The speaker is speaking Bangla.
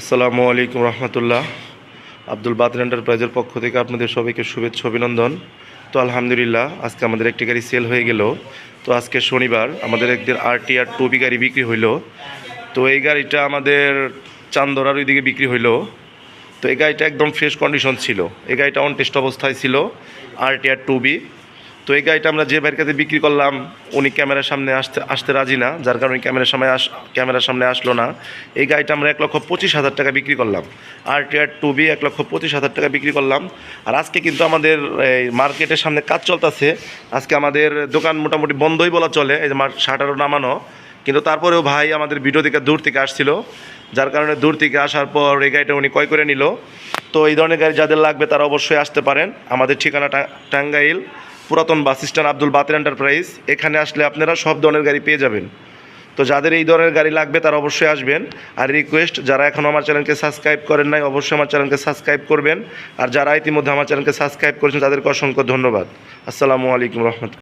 আসসালামু আলাইকুম রহমতুল্লাহ। আব্দুল বাতিল এন্টারপ্রাইজের পক্ষ থেকে আপনাদের সবাইকে শুভেচ্ছা, অভিনন্দন। তো আলহামদুলিল্লাহ, আজকে আমাদের একটি গাড়ি সেল হয়ে গেল। তো আজকে শনিবার আমাদের একদিন আরটি আর টুবি গাড়ি বিক্রি হইল। তো এই গাড়িটা আমাদের চান্দরার ওইদিকে বিক্রি হইল। তো এই গাড়িটা একদম ফ্রেশ কন্ডিশন ছিল। এই গাড়িটা অন টেস্ট অবস্থায় ছিল আরটি আর টুবি তো এই গাড়িটা আমরা যে ভাইয়ের বিক্রি করলাম, উনি ক্যামেরার সামনে আসতে আসতে রাজি না, যার কারণে ক্যামেরার সামনে আস, ক্যামেরার সামনে আসলো না। এই গাড়িটা আমরা এক লক্ষ পঁচিশ হাজার টাকা বিক্রি করলাম। আর টিআর টু বি এক লক্ষ পঁচিশ হাজার টাকা বিক্রি করলাম। আর আজকে কিন্তু আমাদের এই মার্কেটের সামনে কাজ চলতেছে। আজকে আমাদের দোকান মোটামুটি বন্ধই বলা চলে, এই যে শাটারও নামানো। কিন্তু তারপরেও ভাই আমাদের ভিডিও থেকে দূর থেকে আসছিল। যার কারণে দূর থেকে আসার পর এই গাড়িটা উনি ক্রয় করে নিল। তো এই ধরনের গাড়ি যাদের লাগবে তারা অবশ্যই আসতে পারেন। আমাদের ঠিকানা টাঙ্গাইল। পুরাতন বাস স্ট্যান্ড আব্দুল বাতের এন্টারপ্রাইজ, এখানে আসলে আপনারা সব ধরনের গাড়ি পেয়ে যাবেন। তো যাদের এই ধরনের গাড়ি লাগবে তারা অবশ্যই আসবেন। আর রিকোয়েস্ট যারা এখনও আমার চ্যানেলকে সাবস্ক্রাইব করেন নাই, অবশ্যই আমার চ্যানেলকে সাবস্ক্রাইব করবেন। আর যারা ইতিমধ্যে আমার চ্যানেলকে সাবস্ক্রাইব করেছেন, তাদেরকে অসংখ্য ধন্যবাদ। আসসালামু আলাইকুম রহমতুল্লাহ